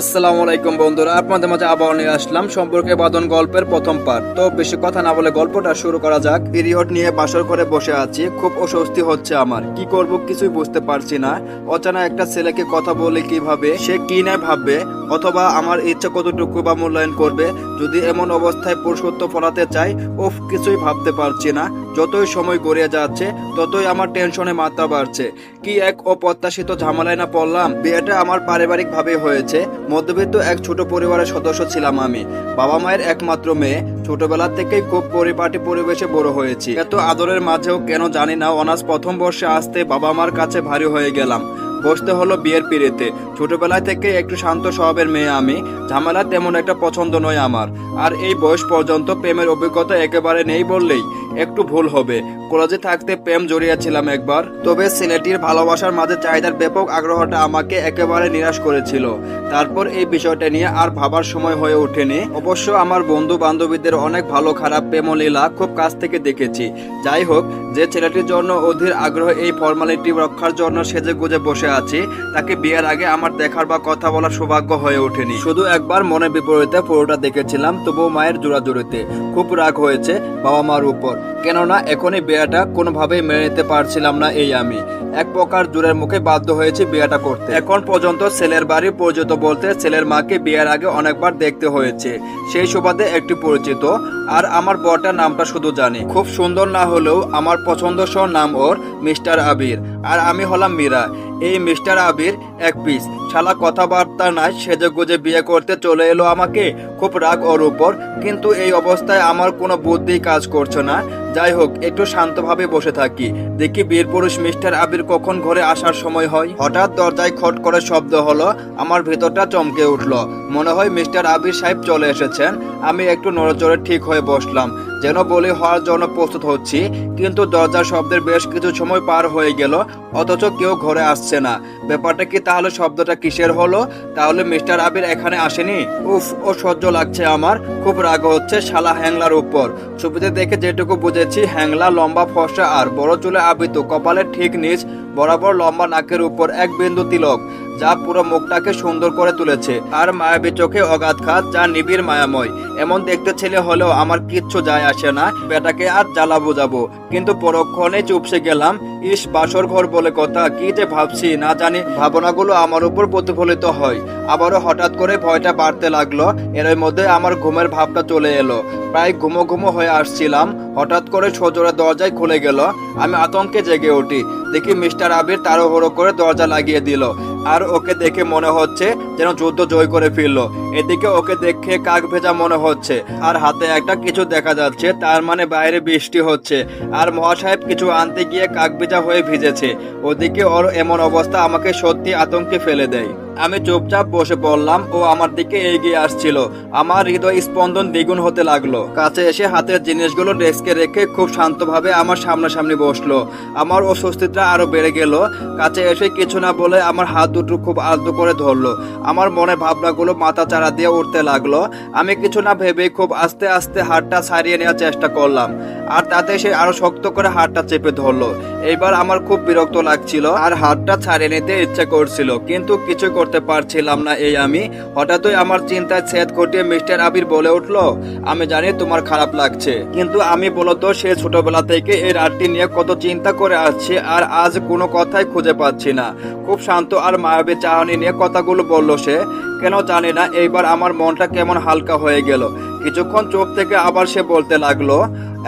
আসসালামু আলাইকুম বন্ধুরা, আপনাদের মাঝে আবার নিয়ে আসলাম সম্পর্কে বাদন গল্পের প্রথম পার্ট তো বেশি কথা না বলে গল্পটা শুরু করা যাক। পিরিয়ড নিয়ে বাসর করে বসে আছি, খুব অস্বস্তি হচ্ছে আমার। কি করব কিছুই বুঝতে পারছি না। অচানা একটা ছেলেকে কথা বলে কীভাবে, সে কি না ভাববে, অথবা আমার ইচ্ছা কতটুকু বা মূল্যায়ন করবে, যদি এমন অবস্থায় পুরুষত্ব ফলাতে চাই, উফ, কিছুই ভাবতে পারছি না। যতই সময় গড়িয়ে যাচ্ছে, ততই আমার টেনশনে মাত্রা বাড়ছে। কি এক অপ্রত্যাশিত ঝামেলায় না পড়লাম? বিয়েটা আমার পারিবারিক ভাবে হয়েছে। মধ্যবিত্ত এক ছোট পরিবারের সদস্য ছিলাম আমি। বাবা মায়ের একমাত্র মেয়ে। ছোটবেলা থেকেই খুব পরিপাটি পরিবেশে বড় হয়েছি। এত আদরের মাঝেও কেন জানি না, অনার্স প্রথম বর্ষে আসতে বাবা মার কাছে ভারী হয়ে গেলাম। বসতে হলো বিয়ের পিড়িতে। ছোটবেলায় থেকে একটু শান্ত স্বভাবের মেয়ে আমি। ঝামেলা তেমন একটা পছন্দ নয় আমার। আর এই বয়স পর্যন্ত প্রেমের অভিজ্ঞতা একেবারে নেই বললেই একটু ভুল হবে। কলেজে থাকতে প্রেম জড়িয়েছিলাম একবার। তবে ছেলেটির ভালোবাসার মাঝে চাহিদার ব্যাপক আগ্রহটা আমাকে একেবারে নিরাশ করেছিল। তারপর এই বিষয়টা নিয়ে আর ভাবার সময় হয়ে ওঠেনি। অবশ্য আমার বন্ধু বান্ধবীদের অনেক ভালো খারাপ প্রেমলীলা খুব কাছ থেকে দেখেছি। যাই হোক, যে ছেলেটির জন্য অধীর আগ্রহ এই ফর্মালিটি রক্ষার জন্য সেজে গুজে বসে আছি, তাকে বিয়ের আগে আমার দেখার বা কথা বলার সৌভাগ্য হয়ে ওঠেনি। শুধু একবার মনে বিপরীতে পুরোটা দেখেছিলাম, তবুও মায়ের জোড়াজুড়িতে খুব রাগ হয়েছে বাবা মার উপর। কেননা এখনই বিয়েটা কোনোভাবেই মেনে নিতে পারছিলাম না এই আমি। এক প্রকার জোরের মুখে বাধ্য হয়েছি বিয়েটা করতে। এখন পর্যন্ত ছেলের বাড়ি পরিচিত বলতে ছেলের মাকে বিয়ের আগে অনেকবার দেখতে হয়েছে। সেই সুবাদে একটি পরিচিত আর আমার বরটার নামটা শুধু জানি। খুব সুন্দর না হলেও আমার পছন্দসহ নাম ওর মিস্টার আবির। আর আমি হলাম মীরা। এই মিস্টার আবির এক পিস। শালা কথাবার্তা নাই, সেজে গুজে বিয়ে করতে চলে এলো আমাকে। খুব রাগ ওর উপর। কিন্তু এই অবস্থায় আমার কোনো বুদ্ধি কাজ করছে না। যাই হোক, একটু শান্তভাবে বসে থাকি। দেখি বীর পুরুষ মিস্টার আবির কখন ঘরে আসার সময় হয়। হঠাৎ দরজায় খট করে শব্দ হলো। আমার ভেতরটা চমকে উঠল। মনে হয় মিস্টার আবির সাহেব চলে এসেছেন। আমি একটু নড়চড়ে ঠিক হয়ে বসলাম। যেন বলি হওয়ার জন্য প্রস্তুত হচ্ছি, কিন্তু দরজার শব্দের বেশ কিছু সময় পার হয়ে গেল, অথচ কেউ ঘরে আসছে না। ব্যাপারটা কি তাহলে শব্দটা কিসের হলো? তাহলে মিস্টার আবির এখানে আসেনি? উফ ও সহ্য লাগছে আমার। খুব রাগ হচ্ছে শালা হ্যাংলার উপর। ছবিতে দেখে যেটুকু বুঝেছি, হ্যাংলা লম্বা ফর্সা আর বড় চুলে আবৃত কপালের ঠিক নিচ, বরাবর লম্বা নাকের উপর এক বিন্দু তিলক। যা পুরো মুখটাকে সুন্দর করে তুলেছে। আর মায়াবী চোখে অগাধ খাত যা নিবিড় মায়াময়। এমন দেখতে ছেলে হলেও আমার কিচ্ছু যায় আসে না। বেটাকে আর জ্বালা বোঝাবো কিন্তু পরক্ষণে চুপসে গেলাম। ইস, বাসর ঘর বলে কথা, কি যে ভাবছি, না জানি। ভাবনাগুলো আমার উপর প্রতিফলিত হয়। আবারও হঠাৎ করে ভয়টা বাড়তে লাগল। এর মধ্যে আমার ঘুমের ভাবটা চলে এলো। প্রায় ঘুমো ঘুমো হয়ে আসছিলাম। হঠাৎ করে সজোরে দরজায় খুলে গেল। আমি আতঙ্কে জেগে উঠি। দেখি মিস্টার আবির তাড়াহুড়ো করে দরজা লাগিয়ে দিল। আর ওকে দেখে মনে হচ্ছে যেন যুদ্ধ জয় করে ফিরলো। এদিকে ওকে দেখে কাক ভেজা মনে হচ্ছে। আর হাতে একটা কিছু দেখা যাচ্ছে, তার মানে বাইরে বৃষ্টি হচ্ছে। আর মহাসাহেব কিছু আনতে গিয়ে কাকবিজা হয়ে ভিজেছে। ওদিকে ওর এমন অবস্থা আমাকে সত্যি আতঙ্কে ফেলে দেয়। আমি চুপচাপ বসে পড়লাম ও আমার দিকে এগিয়ে আসছিল। আমার হৃদয় স্পন্দন দ্বিগুণ হতে লাগল। কাছে এসে হাতের জিনিসগুলো ডেস্কে রেখে খুব শান্তভাবে আমার সামনাসামনি বসল। আমার অস্বস্তিটা আরও বেড়ে গেল। কাছে এসে কিছু না বলে আমার হাত দুটো খুব আলতো করে ধরলো। আমার মনে ভাবনাগুলো মাথা চারা দিয়ে উঠতে লাগল। আমি কিছু না ভেবে খুব আস্তে আস্তে হাতটা ছাড়িয়ে নেওয়ার চেষ্টা করলাম। আর তাতে সে আরও শক্ত করে হাতটা চেপে ধরলো। এইবার আমার খুব বিরক্ত লাগছিল আর হাতটা ছাড়িয়ে নিতে ইচ্ছে করছিল। কিন্তু কিছু করতে পারছিলাম না এই আমি। হঠাৎই আমার চিন্তায় ছেদ ঘটিয়ে মিস্টার আবির বলে উঠল, আমি জানি তোমার খারাপ লাগছে, কিন্তু আমি বলতো সে ছোটবেলা থেকে এই রাতটি নিয়ে কত চিন্তা করে আসছে আর আজ কোনো কথাই খুঁজে পাচ্ছি না। খুব শান্ত আর মায়াবী চাহনি নিয়ে কথাগুলো বলল সে, কেন জানি না, এইবার আমার মনটা কেমন হালকা হয়ে গেল। কিছুক্ষণ চোখ থেকে আবার সে বলতে লাগল,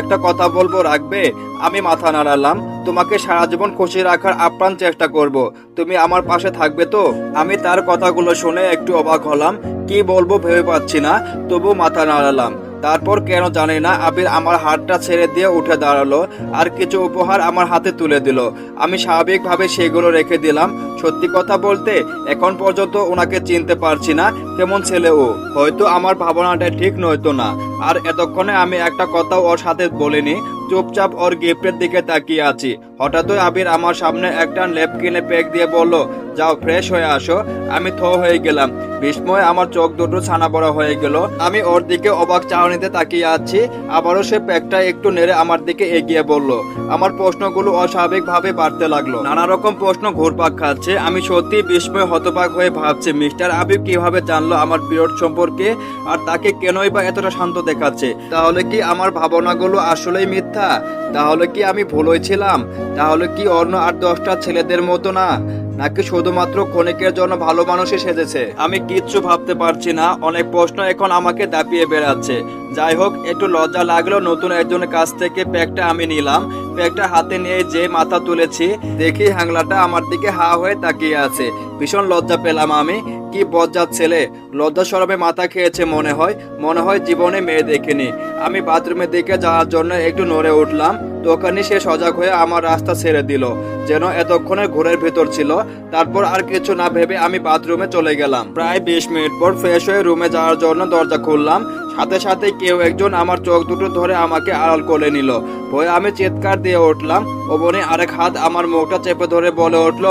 একটা কথা বলব, রাখবে? আমি মাথা নাড়ালাম তোমাকে সারা জীবন খুশি রাখার আপ্রাণ চেষ্টা করব। তুমি আমার পাশে থাকবে তো? আমি তার কথাগুলো শুনে একটু অবাক হলাম। কি বলব ভেবে পাচ্ছি না, তবু মাথা নাড়ালাম। তারপর কেন জানি না আবির আমার হাতটা ছেড়ে দিয়ে উঠে দাঁড়াল আর কিছু উপহার আমার হাতে তুলে দিল। আমি স্বাভাবিকভাবে সেগুলো রেখে দিলাম। সত্যি কথা বলতে, এখন পর্যন্ত ওনাকে চিনতে পারছি না কেমন ছেলে ও। হয়তো আমার ভাবনাটা ঠিক নয়তো না। আর এতক্ষণে আমি একটা কথাও ওর সাথে বলিনি। চুপচাপ ওর গিফটের দিকে তাকিয়ে আছি। হঠাৎই আবির আমার সামনে একটা লেপকিনে প্যাক দিয়ে বলল, যাও ফ্রেশ হয়ে আসো। আমি থ হয়ে গেলাম। বিস্ময় আমার চোখ দুটো ছানা বড় হয়ে গেল। আমি ওর দিকে অবাক চাহনিতে তাকিয়ে আছি। আবারও সে প্যাকটা একটু নেড়ে আমার দিকে এগিয়ে বলল। আমার প্রশ্নগুলো অস্বাভাবিকভাবে বাড়তে লাগল। নানা রকম প্রশ্ন ঘুরপাক খাচ্ছে। আমি সত্যি বিস্ময় হতবাক হয়ে ভাবছি, মিস্টার আবিব কীভাবে জানলো আমার পিরিয়ড সম্পর্কে আর তাকে কেনই বা এতটা শান্ত দেখাচ্ছে? তাহলে কি আমার ভাবনাগুলো আসলেই মিথ্যা? তাহলে কি আমি ভুল হয়েছিলাম তাহলে কি অন্য আর দশটা ছেলেদের মতো না? নাকি শুধুমাত্র ক্ষণিকের জন্য ভালো মানুষই সেজেছে? আমি কিচ্ছু ভাবতে পারছি না, অনেক প্রশ্ন এখন আমাকে দাপিয়ে বেড়াচ্ছে। যাই হোক, একটু লজ্জা লাগল নতুন একজনের কাছ থেকে প্যাকটা আমি নিলাম। প্যাকটা হাতে নিয়ে যে মাথা তুলেছি, দেখি হ্যাংলাটা আমার দিকে হা হয়ে তাকিয়ে আছে। ভীষণ লজ্জা পেলাম আমি। কি বজ্জাত ছেলে। লজ্জা সরমে মাথা খেয়েছে মনে হয়। মনে হয় জীবনে মেয়ে দেখিনি। আমি বাথরুমের দিকে যাওয়ার জন্য একটু নড়ে উঠলাম। তখনই সে সজাগ হয়ে আমার রাস্তা ছেড়ে দিল, যেন এতক্ষণে ঘোরের ভেতর ছিল। তারপর আর কিছু না ভেবে আমি বাথরুমে চলে গেলাম। প্রায় বিশ মিনিট পর ফ্রেশ হয়ে রুমে যাওয়ার জন্য দরজা খুললাম। সাথে সাথে কেউ একজন আমার চোখ দুটো ধরে আমাকে আড়াল করে নিল। ভয়ে আমি চিৎকার দিয়ে উঠলাম ও ওবনে আরেক হাত আমার মুখটা চেপে ধরে বলে উঠল,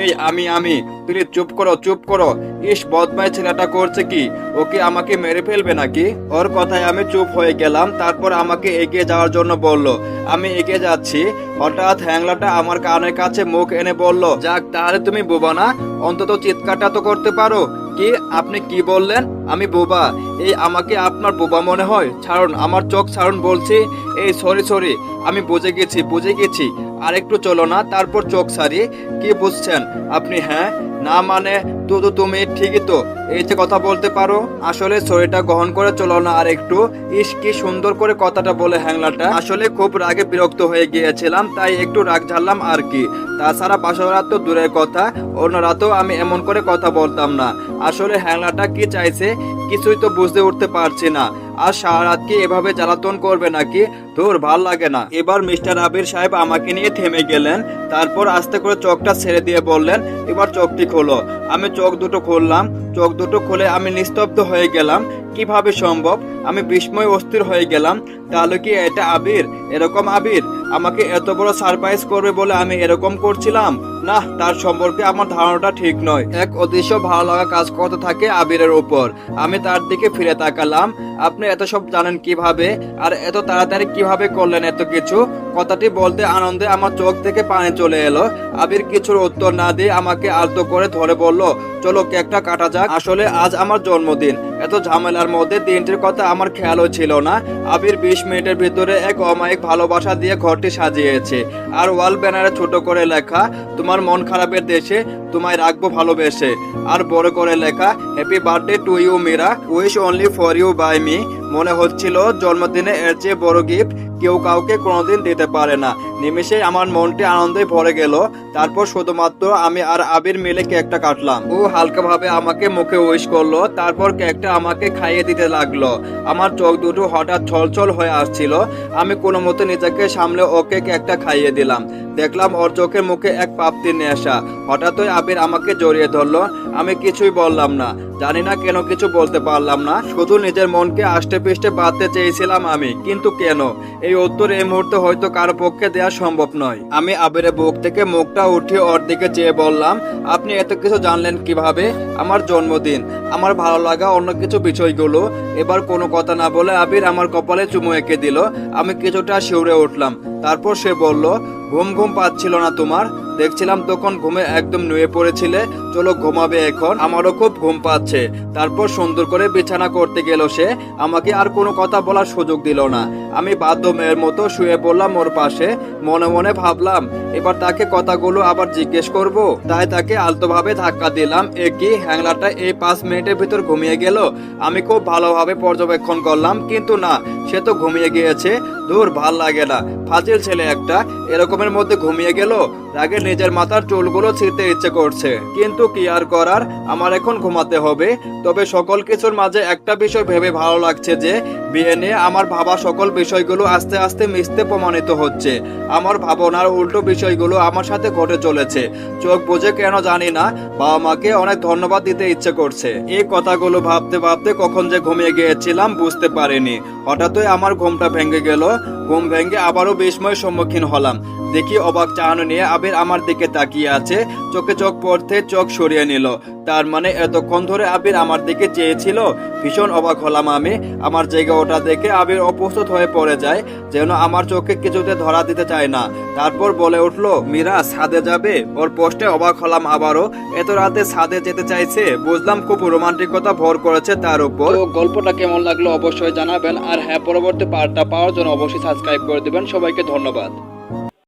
এই আমি আমি প্লিজ চুপ করো চুপ করো। ইস বদমাই ছেলেটা করছে কি? ও কি আমাকে মেরে ফেলবে নাকি? ওর কথায় আমি চুপ হয়ে গেলাম, তারপর আমাকে এগিয়ে যাওয়ার জন্য বলল, আমি এগিয়ে যাচ্ছি। হঠাৎ হ্যাংলাটা আমার কানের কাছে মুখ এনে বলল, যাক, তাহলে তুমি বোবা না। অন্তত চিৎকারটা তো করতে পারো। কি? আপনি কি বললেন? আমি বোবা। এই আমাকে আপনার বোবা মনে হয়? ছাড়ুন, আমার চোখ ছাড়ুন বলছি। এই, সরি সরি, আমি বুঝে গেছি বুঝে গেছি। আর একটু চলো না, তারপর চোখ সারি। কি বুঝছেন? আপনি হ্যাঁ? না মানে তো তো, তুমি ঠিকই তো। এই যে কথা বলতে পারো। আসলে শরীরটা গ্রহণ করে চলো না আর একটু ইস, কি সুন্দর করে কথাটা বলে হ্যাংলাটা। আসলে খুব রাগে বিরক্ত হয়ে গিয়েছিলাম, তাই একটু রাগ ঝাড়লাম আর কি। তাছাড়া বাসর তো দূরের কথা অন্য রাতেও আমি এমন করে কথা বলতাম না। আসলে হ্যাংলাটা কি চাইছে, কিছুই তো বুঝতে উঠতে পারছি না। আর সারা রাত কি এভাবে জ্বালাতন করবে নাকি? তোর ভালো লাগে না। এবার মিস্টার আবির সাহেব আমাকে নিয়ে থেমে গেলেন, তারপর আস্তে করে চোখটা ছেড়ে দিয়ে বললেন, এবার চোখটি খোলো। আমি চোখ দুটো খুললাম, চোখ দুটো খুলে আমি নিস্তব্ধ হয়ে গেলাম। কীভাবে সম্ভব? আমি বিস্ময় অস্থির হয়ে গেলাম। তাহলে কি এটা আবির? এরকম আবির? আমাকে এত বড় সারপ্রাইজ করবে বলে আমি এরকম করছিলাম? না তার সম্পর্কে আমার ধারণাটা ঠিক নয়। এক অদৃশ্য ভালো লাগা কাজ করতে থাকে আবিরের উপর। আমি তার দিকে ফিরে তাকালাম। আপনি এত সব জানেন কীভাবে? আর এত তাড়াতাড়ি কীভাবে করলেন এত কিছু? কথাটি বলতে আনন্দে আমার চোখ থেকে পানি চলে এলো। আবির কিছুর উত্তর না দিয়ে আমাকে আলতো করে ধরে বলল, চলো কেকটা কাটা যাক। আসলে আজ আমার জন্মদিন। এত ঝামেলার মধ্যে দিনটির কথা আমার খেয়ালও ছিল না। আবির বিশ মিনিটের ভিতরে এক অমায়িক ভালোবাসা দিয়ে ঘরটি সাজিয়েছে। আর ওয়াল ব্যানারে ছোট করে লেখা, তোমার মন খারাপের দেশে তোমায় রাখব ভালোবেসে। আর বড় করে লেখা happy birthday to you Meera wish only for you by me মনে হচ্ছিল জন্মদিনে এর চেয়ে বড় গিফট কেউ কাউকে কোনোদিন দিতে পারে না। নিমেষে আমার মনটি আনন্দে ভরে গেল। তারপর শুধুমাত্র আমি আর আবির মিলে কেকটা কাটলাম। ও হালকাভাবে আমাকে মুখে উইশ করল, তারপর কেকটা আমাকে খাইয়ে দিতে লাগল। আমার চোখ দুটো হঠাৎ ছলছল হয়ে আসছিল। আমি কোনো মতে নিজেকে সামলে ওকে কেকটা খাইয়ে দিলাম। দেখলাম ওর চোখের মুখে এক প্রাপ্তির নেশা। হঠাৎই আবির আমাকে জড়িয়ে ধরলো। আমি কিছুই বললাম না। জানি না কেন কিছু বলতে পারলাম না। শুধু নিজের মনকে আষ্টে পিষ্টে বাঁধতে চেয়েছিলাম আমি। কিন্তু কেন? এই উত্তর এই মুহূর্তে হয়তো কারও পক্ষে দেওয়া সম্ভব নয়। আমি আবিরের বুক থেকে মুখটা উঠিয়ে ওর দিকে চেয়ে বললাম, আপনি এত কিছু জানলেন কীভাবে? আমার জন্মদিন। আমার ভালো লাগা অন্য কিছু বিষয়গুলো। এবার কোনো কথা না বলে আবির আমার কপালে চুমু এঁকে দিল। আমি কিছুটা শিউরে উঠলাম। তারপর সে বলল, ঘুম ঘুম পাচ্ছিল না তোমার? দেখছিলাম তখন ঘুমে একদম নুয়ে পড়েছিলে। চলো ঘুমাবে এখন। আমারও খুব ঘুম পাচ্ছে। তারপর সুন্দর করে বিছানা করতে গেল সে। আমাকে আর কোনো কথা বলার সুযোগ দিল না। আমি বাধ্য মেয়ের মতো শুয়ে পড়লাম ওর পাশে। মনে মনে ভাবলাম, এবার তাকে কথাগুলো আবার জিজ্ঞেস করব। তাই তাকে আলতোভাবে ধাক্কা দিলাম। এ কি, হ্যাংলাটা এই পাঁচ মিনিটের ভিতর ঘুমিয়ে গেল? আমি খুব ভালোভাবে পর্যবেক্ষণ করলাম, কিন্তু না, সে তো ঘুমিয়ে গিয়েছে। দূর, ভালো লাগে না। ফাজিল ছেলে একটা, এরকমের মধ্যে ঘুমিয়ে গেল, রাগে নিজের মাথার চুলগুলো ছিঁড়তে ইচ্ছে করছে। কিন্তু কি আর করার? আমার এখন ঘুমাতে হবে। তবে সকল কিছুর মাঝে একটা বিষয় ভেবে ভালো লাগছে যে বিয়ে নিয়ে আমার ভাবা সকল বিষয়গুলো আস্তে আস্তে মিশতে প্রমাণিত হচ্ছে। আমার ভাবনার উল্টো বিষয়গুলো আমার সাথে ঘটে চলেছে। চোখ বুঝে কেন জানি না বাবা মাকে অনেক ধন্যবাদ দিতে ইচ্ছে করছে। এই কথাগুলো ভাবতে ভাবতে কখন যে ঘুমিয়ে গিয়েছিলাম বুঝতে পারিনি। হঠাৎই আমার ঘুমটা ভেঙে গেল। ঘুম ভেঙে আবারও বিস্ময়ের সম্মুখীন হলাম। দেখি অবাক চাহানো নিয়ে আবির আমার দিকে তাকিয়ে আছে। চোখে চোখ পড়তে চোখ সরিয়ে নিল। তার মানে এতক্ষণ ধরে আবির আমার দিকে চেয়েছিল? ভীষণ অবাক হলাম আমি। আমার জায়গা ওটা দেখে আবির অপ্রস্তুত হয়ে পড়ে যায়, যেন আমার চোখে কিছুতে ধরা দিতে চায় না। তারপর বলে উঠল, মীরা, ছাদে যাবে? ওর পোস্টে অবাক হলাম আবারও। এত রাতে ছাদে যেতে চাইছে? বুঝলাম খুব রোমান্টিকতা ভর করেছে তার উপর। গল্পটা কেমন লাগল অবশ্যই জানাবেন। আর হ্যাঁ পরবর্তী পার্টটা পাওয়ার জন্য অবশ্যই সাবস্ক্রাইব করে দিবেন। সবাইকে ধন্যবাদ।